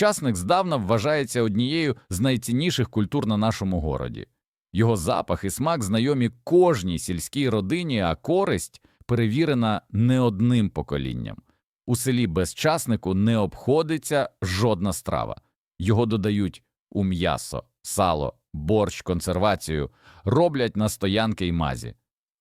Часник здавна вважається однією з найцінніших культур на нашому городі. Його запах і смак знайомі кожній сільській родині, а користь перевірена не одним поколінням. У селі без часнику не обходиться жодна страва. Його додають у м'ясо, сало, борщ, консервацію, роблять на стоянки й мазі.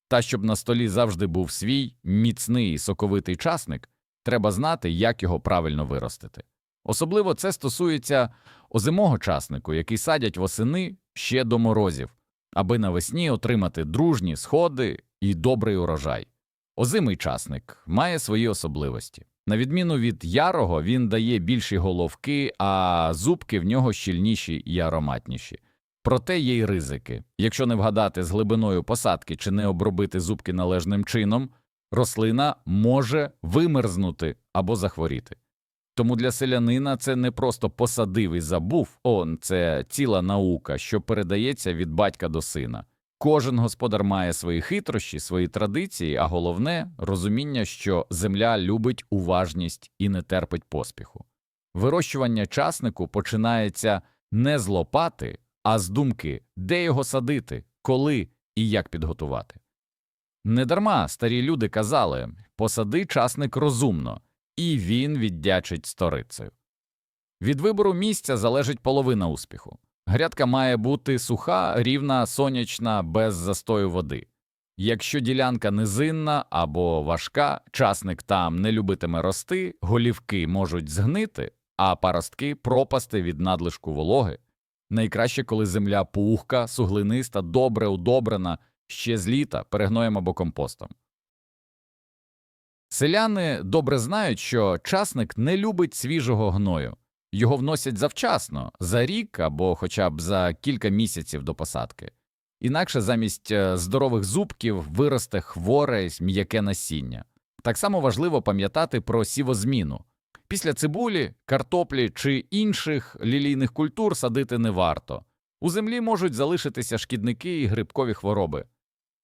Та щоб на столі завжди був свій міцний і соковитий часник, треба знати, як його правильно виростити. Особливо це стосується озимого часнику, який садять восени ще до морозів, аби навесні отримати дружні сходи і добрий урожай. Озимий часник має свої особливості. На відміну від ярого, він дає більші головки, а зубки в нього щільніші і ароматніші. Проте є й ризики. Якщо не вгадати з глибиною посадки чи не обробити зубки належним чином, рослина може вимерзнути або захворіти. Тому для селянина це не просто посадив і забув, он це ціла наука, що передається від батька до сина. Кожен господар має свої хитрощі, свої традиції, а головне розуміння, що земля любить уважність і не терпить поспіху. Вирощування часнику починається не з лопати, а з думки, де його садити, коли і як підготувати. Недарма старі люди казали посади часник розумно, і він віддячить сторицею. Від вибору місця залежить половина успіху. Грядка має бути суха, рівна, сонячна, без застою води. Якщо ділянка низинна або важка, часник там не любитиме рости, голівки можуть згнити, а паростки пропасти від надлишку вологи. Найкраще, коли земля пухка, суглиниста, добре удобрена, ще з літа перегноєм або компостом. Селяни добре знають, що часник не любить свіжого гною. Його вносять завчасно, за рік або хоча б за кілька місяців до посадки. Інакше замість е, здорових зубків виросте хворе м'яке насіння. Так само важливо пам'ятати про сівозміну. Після цибулі, картоплі чи інших лілійних культур садити не варто. У землі можуть залишитися шкідники і грибкові хвороби.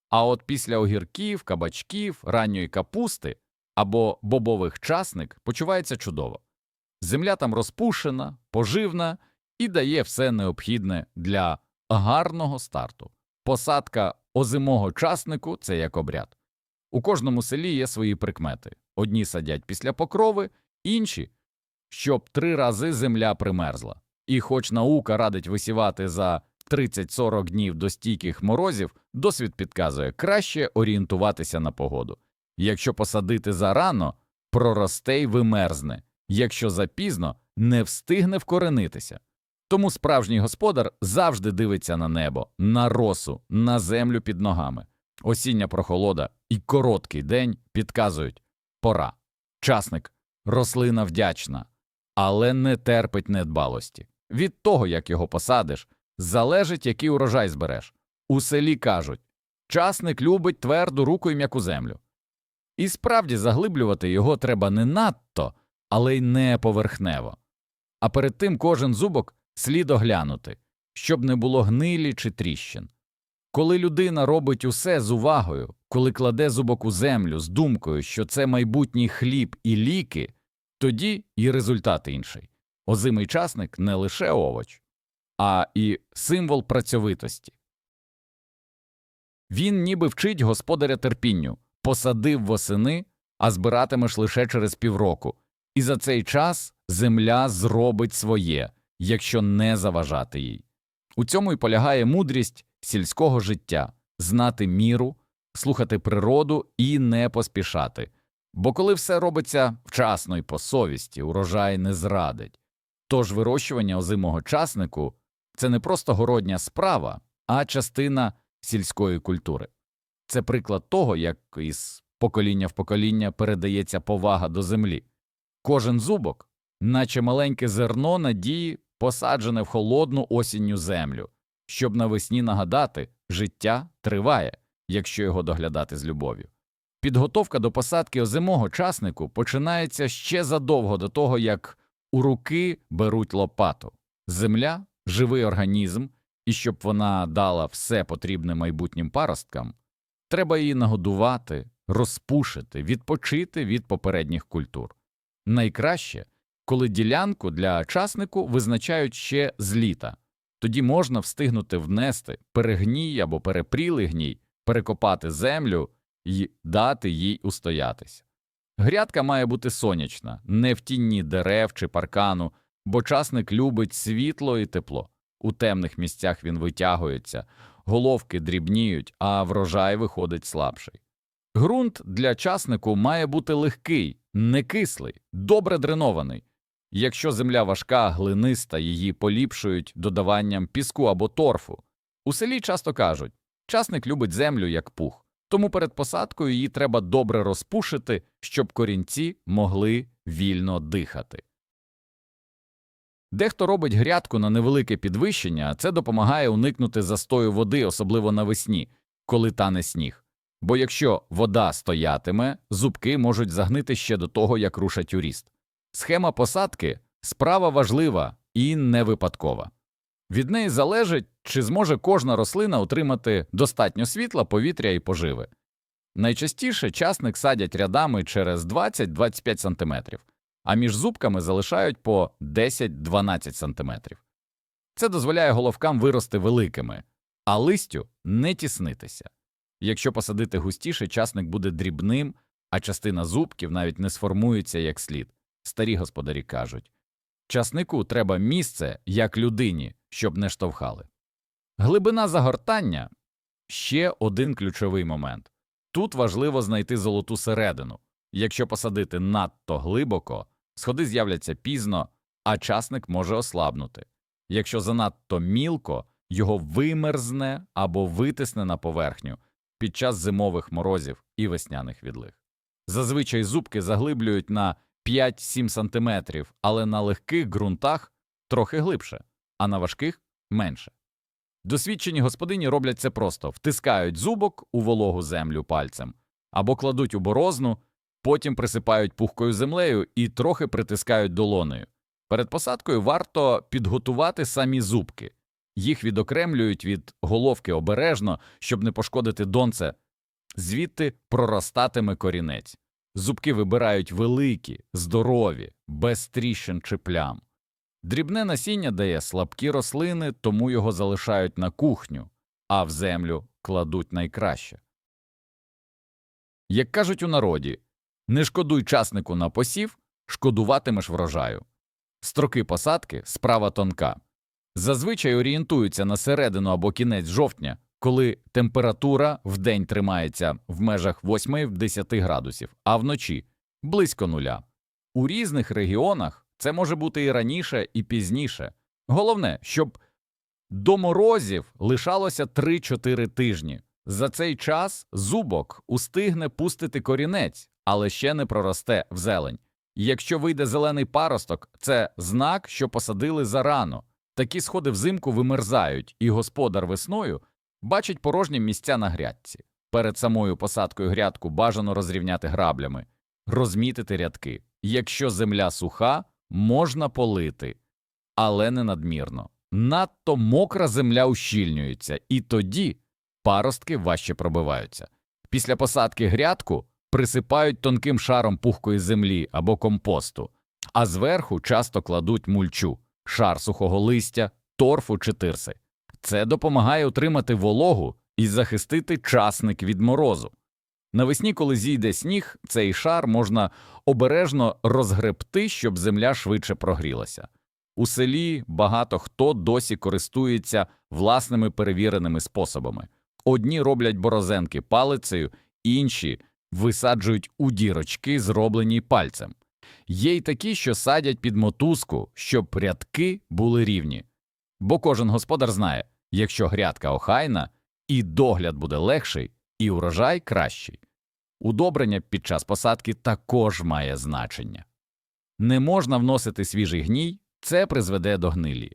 А от після огірків, кабачків, ранньої капусти або бобових часник почувається чудово. Земля там розпушена, поживна і дає все необхідне для гарного старту. Посадка озимого часнику це як обряд. У кожному селі є свої прикмети одні садять після покрови, інші щоб три рази земля примерзла. І хоч наука радить висівати за 30-40 днів до стійких морозів, досвід підказує краще орієнтуватися на погоду. Якщо посадити зарано, проросте й вимерзне, якщо запізно не встигне вкоренитися. Тому справжній господар завжди дивиться на небо, на росу, на землю під ногами. Осіння прохолода і короткий день підказують пора. Часник, рослина вдячна, але не терпить недбалості. Від того, як його посадиш, залежить, який урожай збереш. У селі кажуть часник любить тверду руку і м'яку землю. І справді заглиблювати його треба не надто, але й не поверхнево. А перед тим кожен зубок слід оглянути, щоб не було гнилі чи тріщин. Коли людина робить усе з увагою, коли кладе зубок у землю з думкою, що це майбутній хліб і ліки, тоді і результат інший. Озимий часник не лише овоч, а і символ працьовитості. Він ніби вчить господаря терпінню посадив восени, а збиратимеш лише через півроку, і за цей час земля зробить своє, якщо не заважати їй. У цьому й полягає мудрість сільського життя знати міру, слухати природу і не поспішати. Бо коли все робиться вчасно і по совісті, урожай не зрадить. Тож вирощування озимого часнику це не просто городня справа, а частина сільської культури. Це приклад того, як із покоління в покоління передається повага до землі. Кожен зубок, наче маленьке зерно надії, посаджене в холодну осінню землю, щоб навесні нагадати, життя триває, якщо його доглядати з любов'ю. Підготовка до посадки озимого часнику починається ще задовго до того, як у руки беруть лопату. Земля живий організм, і щоб вона дала все потрібне майбутнім паросткам, треба її нагодувати, розпушити, відпочити від попередніх культур. Найкраще коли ділянку для часнику визначають ще з літа. Тоді можна встигнути внести перегній або перепрілий гній, перекопати землю і дати їй устоятися. Грядка має бути сонячна, не в тінні дерев чи паркану, бо часник любить світло і тепло. У темних місцях він витягується, головки дрібніють, а врожай виходить слабший. Ґрунт для часнику має бути легкий, не кислий, добре дренований. Якщо земля важка, глиниста, її поліпшують додаванням піску або торфу. У селі часто кажуть, часник любить землю як пух, тому перед посадкою її треба добре розпушити, щоб корінці могли вільно дихати. Дехто робить грядку на невелике підвищення, а це допомагає уникнути застою води, особливо навесні, коли тане сніг. Бо якщо вода стоятиме, зубки можуть загнити ще до того, як рушать у. Схема посадки справа важлива і не випадкова. Від неї залежить, чи зможе кожна рослина отримати достатньо світла, повітря і поживи. Найчастіше часник садять рядами через 20-25 см, а між зубками залишають по 10-12 см. Це дозволяє головкам вирости великими, а листю не тіснитися. Якщо посадити густіше, часник буде дрібним, а частина зубків навіть не сформується як слід. Старі господарі кажуть часнику треба місце, як людині, щоб не штовхали. Глибина загортання ще один ключовий момент. Тут важливо знайти золоту середину. Якщо посадити надто глибоко, сходи з'являться пізно, а часник може ослабнути. Якщо занадто мілко, його вимерзне або витисне на поверхню під час зимових морозів і весняних відлиг. Зазвичай зубки заглиблюють на 5-7 см, але на легких ґрунтах трохи глибше, а на важких менше. Досвідчені господині роблять це просто втискають зубок у вологу землю пальцем або кладуть у борозну, потім присипають пухкою землею і трохи притискають долонею. Перед посадкою варто підготувати самі зубки. Їх відокремлюють від головки обережно, щоб не пошкодити донце, звідти проростатиме корінець. Зубки вибирають великі, здорові, без тріщин чи плям. Дрібне насіння дає слабкі рослини, тому його залишають на кухню, а в землю кладуть найкраще. Як кажуть у народі, не шкодуй часнику на посів, шкодуватимеш врожаю. Строки посадки справа тонка. Зазвичай орієнтуються на середину або кінець жовтня, коли температура вдень тримається в межах 8-10 градусів, а вночі близько нуля. У різних регіонах це може бути і раніше, і пізніше. Головне, щоб до морозів лишалося 3-4 тижні. За цей час зубок устигне пустити корінець, але ще не проросте в зелень. Якщо вийде зелений паросток, це знак, що посадили зарано. Такі сходи взимку вимерзають, і господар весною бачить порожні місця на грядці. Перед самою посадкою грядку бажано розрівняти граблями, розмітити рядки. Якщо земля суха, можна полити, але не надмірно. Надто мокра земля ущільнюється, і тоді паростки важче пробиваються. Після посадки грядку присипають тонким шаром пухкої землі або компосту, а зверху часто кладуть мульчу, шар сухого листя, торфу чи тирси. Це допомагає утримати вологу і захистити часник від морозу. Навесні, коли зійде сніг, цей шар можна обережно розгребти, щоб земля швидше прогрілася. У селі багато хто досі користується власними перевіреними способами. Одні роблять борозенки палицею, інші висаджують у дірочки, зроблені пальцем. Є й такі, що садять під мотузку, щоб рядки були рівні. Бо кожен господар знає, якщо грядка охайна, і догляд буде легший, і урожай кращий. Удобрення під час посадки також має значення. Не можна вносити свіжий гній, це призведе до гнилі.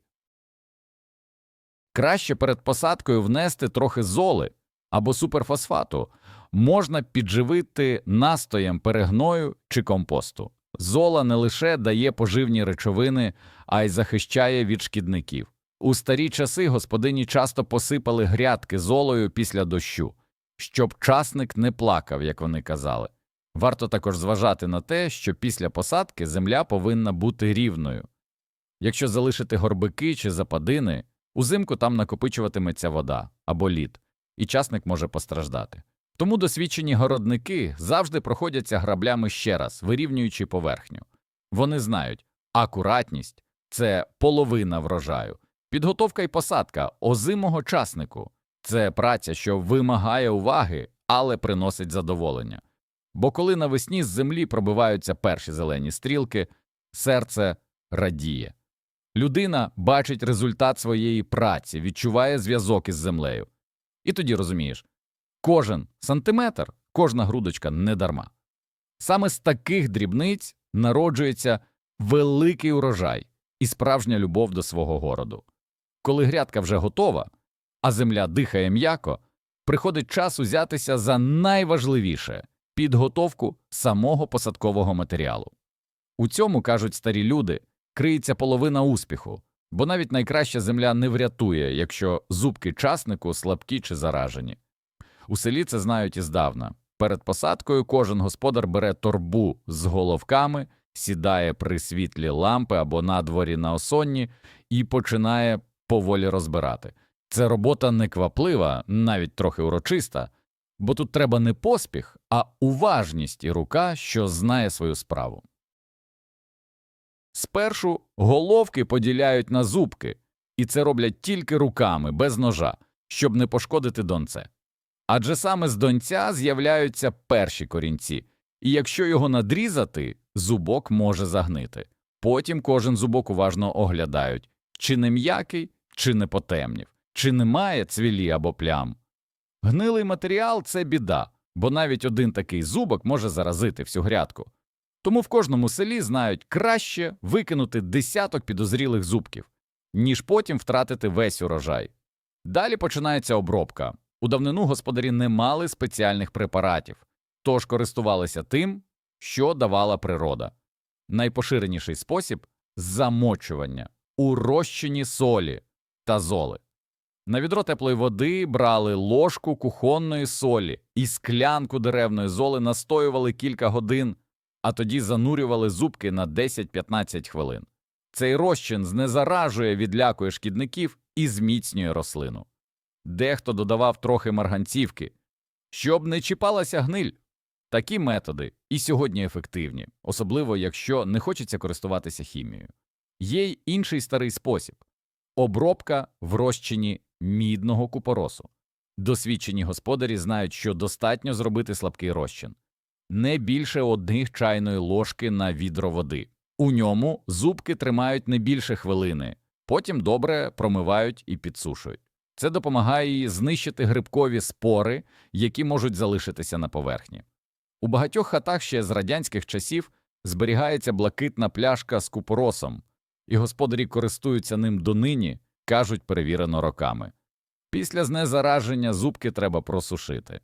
Краще перед посадкою внести трохи золи або суперфосфату, можна підживити настоєм перегною чи компосту. Зола не лише дає поживні речовини, а й захищає від шкідників. У старі часи господині часто посипали грядки золою після дощу, щоб часник не плакав, як вони казали. Варто також зважати на те, що після посадки земля повинна бути рівною. Якщо залишити горбики чи западини, узимку там накопичуватиметься вода або лід, і часник може постраждати. Тому досвідчені городники завжди проходяться граблями ще раз, вирівнюючи поверхню. Вони знають, акуратність це половина врожаю, підготовка і посадка озимого часнику це праця, що вимагає уваги, але приносить задоволення. Бо коли навесні з землі пробиваються перші зелені стрілки, серце радіє. Людина бачить результат своєї праці, відчуває зв'язок із землею. І тоді розумієш, кожен сантиметр, кожна грудочка не дарма. Саме з таких дрібниць народжується великий урожай і справжня любов до свого городу. Коли грядка вже готова, а земля дихає м'яко, приходить час узятися за найважливіше підготовку самого посадкового матеріалу. У цьому, кажуть старі люди, криється половина успіху, бо навіть найкраща земля не врятує, якщо зубки часнику слабкі чи заражені. У селі це знають іздавна. Перед посадкою кожен господар бере торбу з головками, сідає при світлі лампи або на дворі на осонні і починає поволі розбирати. Це робота некваплива, навіть трохи урочиста, бо тут треба не поспіх, а уважність і рука, що знає свою справу. Спершу головки поділяють на зубки, і це роблять тільки руками, без ножа, щоб не пошкодити донце. Адже саме з донця з'являються перші корінці, і якщо його надрізати, зубок може загнити. Потім кожен зубок уважно оглядають, чи не м'який, чи не потемнів, чи немає цвілі або плям. Гнилий матеріал це біда, бо навіть один такий зубок може заразити всю грядку. Тому в кожному селі знають краще викинути десяток підозрілих зубків, ніж потім втратити весь урожай. Далі починається обробка. У давнину господарі не мали спеціальних препаратів, тож користувалися тим, що давала природа. Найпоширеніший спосіб замочування у розчині солі та золи. На відро теплої води брали ложку кухонної солі і склянку деревної золи настоювали кілька годин, а тоді занурювали зубки на 10-15 хвилин. Цей розчин знезаражує, відлякує шкідників і зміцнює рослину. Дехто додавав трохи марганцівки, щоб не чіпалася гниль. Такі методи і сьогодні ефективні, особливо якщо не хочеться користуватися хімією. Є й інший старий спосіб обробка в розчині мідного купоросу. Досвідчені господарі знають, що достатньо зробити слабкий розчин не більше одних чайної ложки на відро води. У ньому зубки тримають не більше хвилини, потім добре промивають і підсушують. Це допомагає їй знищити грибкові спори, які можуть залишитися на поверхні. У багатьох хатах ще з радянських часів зберігається блакитна пляшка з купоросом, і господарі користуються ним донині, кажуть перевірено роками. Після знезараження зубки треба просушити.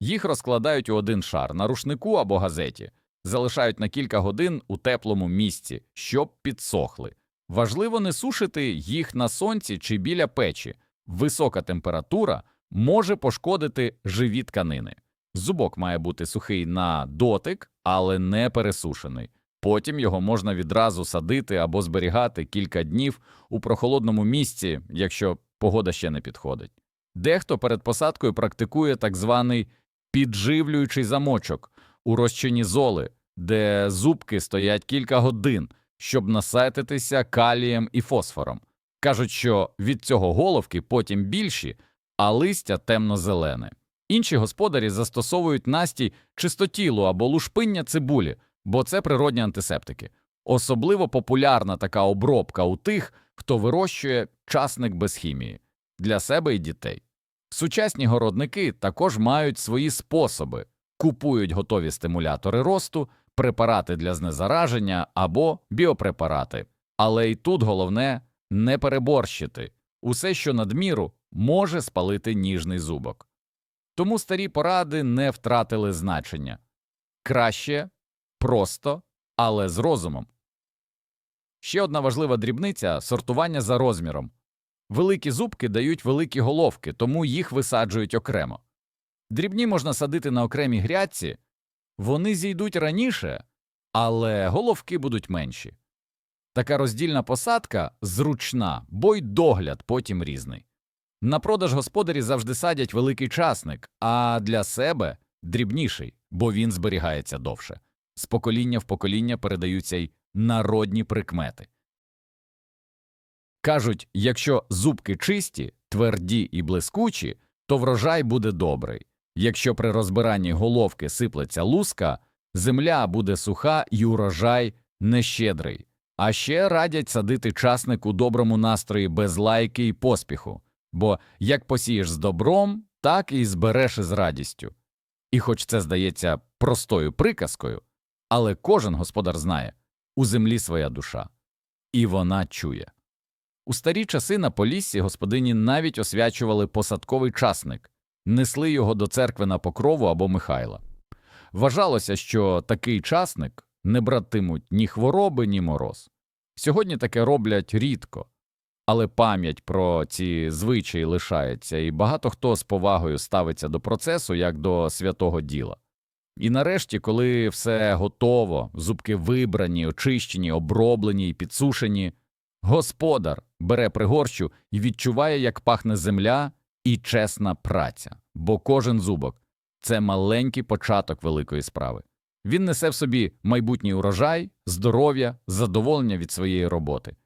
Їх розкладають у один шар на рушнику або газеті, залишають на кілька годин у теплому місці, щоб підсохли. Важливо не сушити їх на сонці чи біля печі. Висока температура може пошкодити живі тканини. Зубок має бути сухий на дотик, але не пересушений. Потім його можна відразу садити або зберігати кілька днів у прохолодному місці, якщо погода ще не підходить. Дехто перед посадкою практикує так званий підживлюючий замочок у розчині золи, де зубки стоять кілька годин, щоб насититися калієм і фосфором. Кажуть, що від цього головки потім більші, а листя темно-зелене. Інші господарі застосовують настій чистотілу або лушпиння цибулі, бо це природні антисептики. Особливо популярна така обробка у тих, хто вирощує часник без хімії для себе і дітей. Сучасні городники також мають свої способи купують готові стимулятори росту, препарати для знезараження або біопрепарати. Але й тут головне не переборщити усе, що надміру, може спалити ніжний зубок. Тому старі поради не втратили значення краще, просто, але з розумом. Ще одна важлива дрібниця сортування за розміром. Великі зубки дають великі головки, тому їх висаджують окремо. Дрібні можна садити на окремій грядці, вони зійдуть раніше, але головки будуть менші. Така роздільна посадка зручна, бо й догляд потім різний. На продаж господарі завжди садять великий часник, а для себе дрібніший, бо він зберігається довше. З покоління в покоління передаються й народні прикмети. Кажуть, якщо зубки чисті, тверді і блискучі, то врожай буде добрий. Якщо при розбиранні головки сиплеться луска, земля буде суха і урожай нещедрий. А ще радять садити часник у доброму настрої без лайки і поспіху, бо як посієш з добром, так і збереш із радістю. І хоч це здається простою приказкою, але кожен господар знає у землі своя душа, і вона чує. У старі часи на Поліссі господині навіть освячували посадковий часник, несли його до церкви на покрову або Михайла. Вважалося, що такий часник не братимуть ні хвороби, ні мороз. Сьогодні таке роблять рідко, але пам'ять про ці звичаї лишається, і багато хто з повагою ставиться до процесу як до святого діла. І нарешті, коли все готово, зубки вибрані, очищені, оброблені і підсушені, господар бере пригорщу і відчуває, як пахне земля і чесна праця, бо кожен зубок це маленький початок великої справи. Він несе в собі майбутній урожай, здоров'я, задоволення від своєї роботи.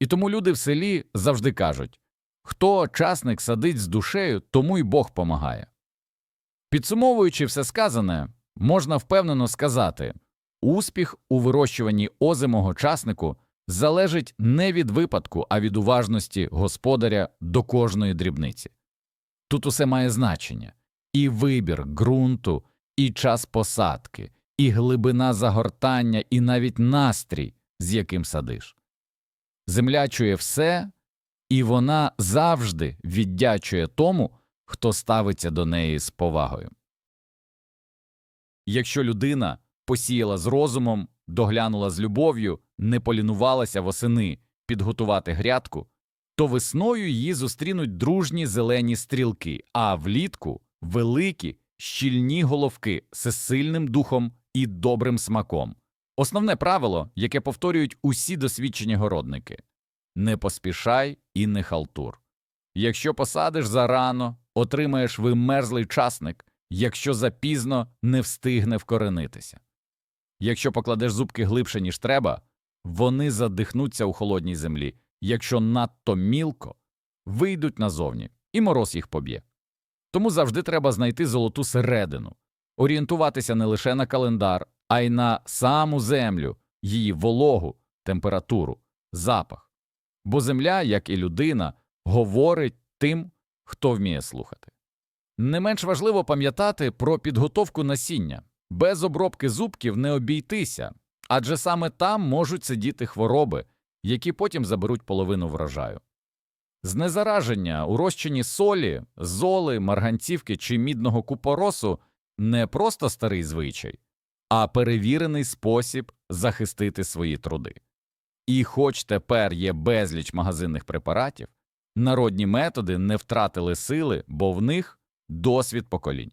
І тому люди в селі завжди кажуть хто часник садить з душею, тому й Бог помагає. Підсумовуючи все сказане, можна впевнено сказати успіх у вирощуванні озимого часнику залежить не від випадку, а від уважності господаря до кожної дрібниці. Тут усе має значення і вибір ґрунту, і час посадки, і глибина загортання, і навіть настрій, з яким садиш. Земля чує все, і вона завжди віддячує тому, хто ставиться до неї з повагою. Якщо людина посіяла з розумом, доглянула з любов'ю, не полінувалася восени підготувати грядку, то весною її зустрінуть дружні зелені стрілки, а влітку великі, щільні головки з сильним духом і добрим смаком. Основне правило, яке повторюють усі досвідчені городники не поспішай і не халтур. Якщо посадиш зарано, отримаєш вимерзлий часник, якщо запізно не встигне вкоренитися. Якщо покладеш зубки глибше, ніж треба, вони задихнуться у холодній землі, якщо надто мілко, вийдуть назовні, і мороз їх поб'є. Тому завжди треба знайти золоту середину, орієнтуватися не лише на календар, а й на саму землю, її вологу, температуру, запах. Бо земля, як і людина, говорить тим, хто вміє слухати. Не менш важливо пам'ятати про підготовку насіння. Без обробки зубків не обійтися, адже саме там можуть сидіти хвороби, які потім заберуть половину врожаю. Знезараження у розчині солі, золи, марганцівки чи мідного купоросу не просто старий звичай, а перевірений спосіб захистити свої труди. І хоч тепер є безліч магазинних препаратів, народні методи не втратили сили, бо в них досвід поколінь.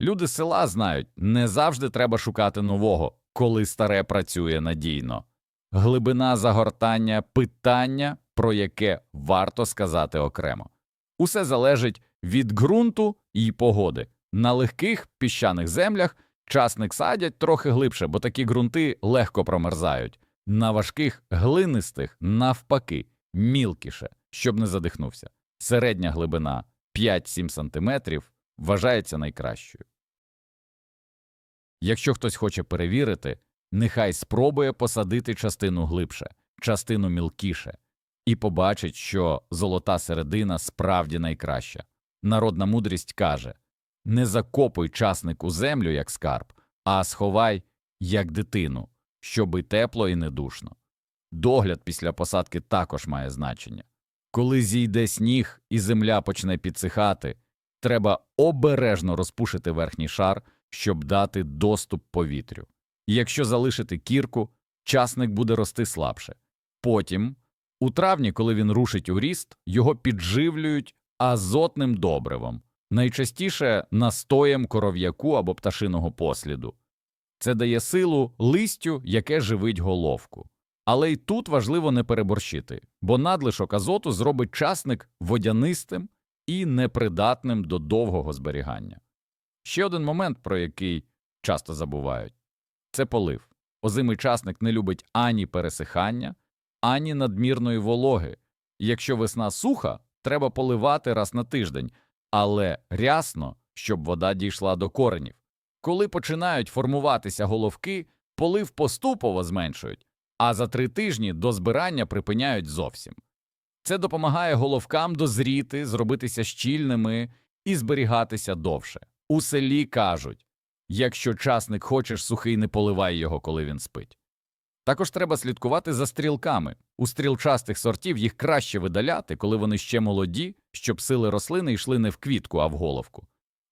Люди села знають, не завжди треба шукати нового, коли старе працює надійно. Глибина загортання питання, про яке варто сказати окремо. Усе залежить від ґрунту і погоди. На легких піщаних землях часник садять трохи глибше, бо такі ґрунти легко промерзають. На важких глинистих, навпаки, мілкіше, щоб не задихнувся. Середня глибина 5-7 см вважається найкращою. Якщо хтось хоче перевірити, нехай спробує посадити частину глибше, частину мілкіше, і побачить, що золота середина справді найкраща. Народна мудрість каже не закопуй часник у землю, як скарб, а сховай, як дитину, щоби тепло і не душно. Догляд після посадки також має значення. Коли зійде сніг і земля почне підсихати, треба обережно розпушити верхній шар, щоб дати доступ повітрю. І якщо залишити кірку, часник буде рости слабше. Потім, у травні, коли він рушить у ріст, його підживлюють азотним добривом, найчастіше настоєм коров'яку або пташиного посліду. Це дає силу листю, яке живить головку. Але й тут важливо не переборщити, бо надлишок азоту зробить часник водянистим і непридатним до довгого зберігання. Ще один момент, про який часто забувають це полив. Озимий часник не любить ані пересихання, ані надмірної вологи. Якщо весна суха, треба поливати раз на тиждень, але рясно, щоб вода дійшла до коренів. Коли починають формуватися головки, полив поступово зменшують, а за три тижні до збирання припиняють зовсім. Це допомагає головкам дозріти, зробитися щільними і зберігатися довше. У селі кажуть якщо часник хочеш сухий, не поливай його, коли він спить. Також треба слідкувати за стрілками. У стрілчастих сортів їх краще видаляти, коли вони ще молоді, щоб сили рослини йшли не в квітку, а в головку.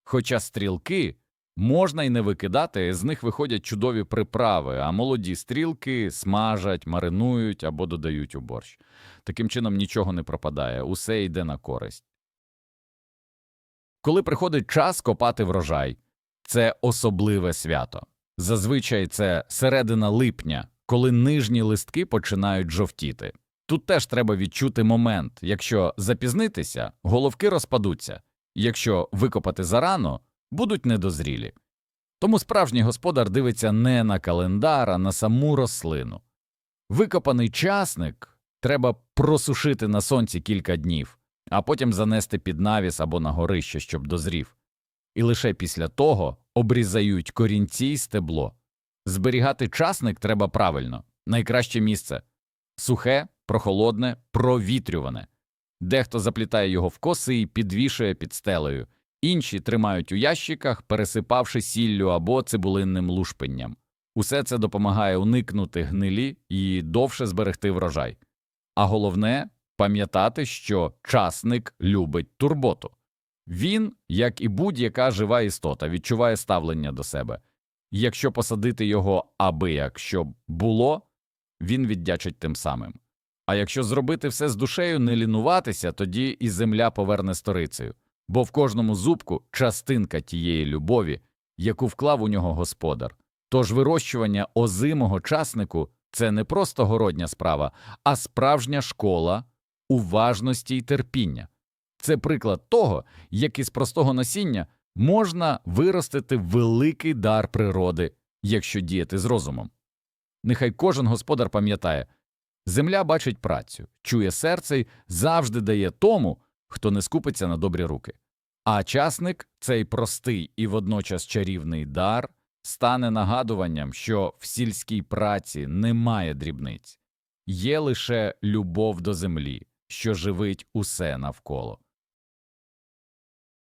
Хоча стрілки можна й не викидати, з них виходять чудові приправи, а молоді стрілки смажать, маринують або додають у борщ. Таким чином нічого не пропадає, усе йде на користь. Коли приходить час копати врожай, це особливе свято. Зазвичай це середина липня, коли нижні листки починають жовтіти. Тут теж треба відчути момент якщо запізнитися, головки розпадуться, якщо викопати зарано, будуть недозрілі. Тому справжній господар дивиться не на календар, а на саму рослину. Викопаний часник треба просушити на сонці кілька днів, а потім занести під навіс або на горище, щоб дозрів. І лише після того обрізають корінці й стебло. Зберігати часник треба правильно, найкраще місце сухе, прохолодне, провітрюване. Дехто заплітає його в коси і підвішує під стелею, інші тримають у ящиках, пересипавши сіллю або цибулинним лушпинням. Усе це допомагає уникнути гнилі і довше зберегти врожай. А головне пам'ятати, що часник любить турботу. Він, як і будь-яка жива істота, відчуває ставлення до себе. Якщо посадити його аби як щоб було, він віддячить тим самим. А якщо зробити все з душею, не лінуватися, тоді і земля поверне сторицею, бо в кожному зубку частинка тієї любові, яку вклав у нього господар. Тож вирощування озимого часнику це не просто городня справа, а справжня школа уважності й терпіння. Це приклад того, як із простого насіння можна виростити великий дар природи, якщо діяти з розумом. Нехай кожен господар пам'ятає земля бачить працю, чує серце й завжди дає тому, хто не скупиться на добрі руки. А часник, цей простий і водночас чарівний дар, стане нагадуванням, що в сільській праці немає дрібниць, є лише любов до землі, що живить усе навколо.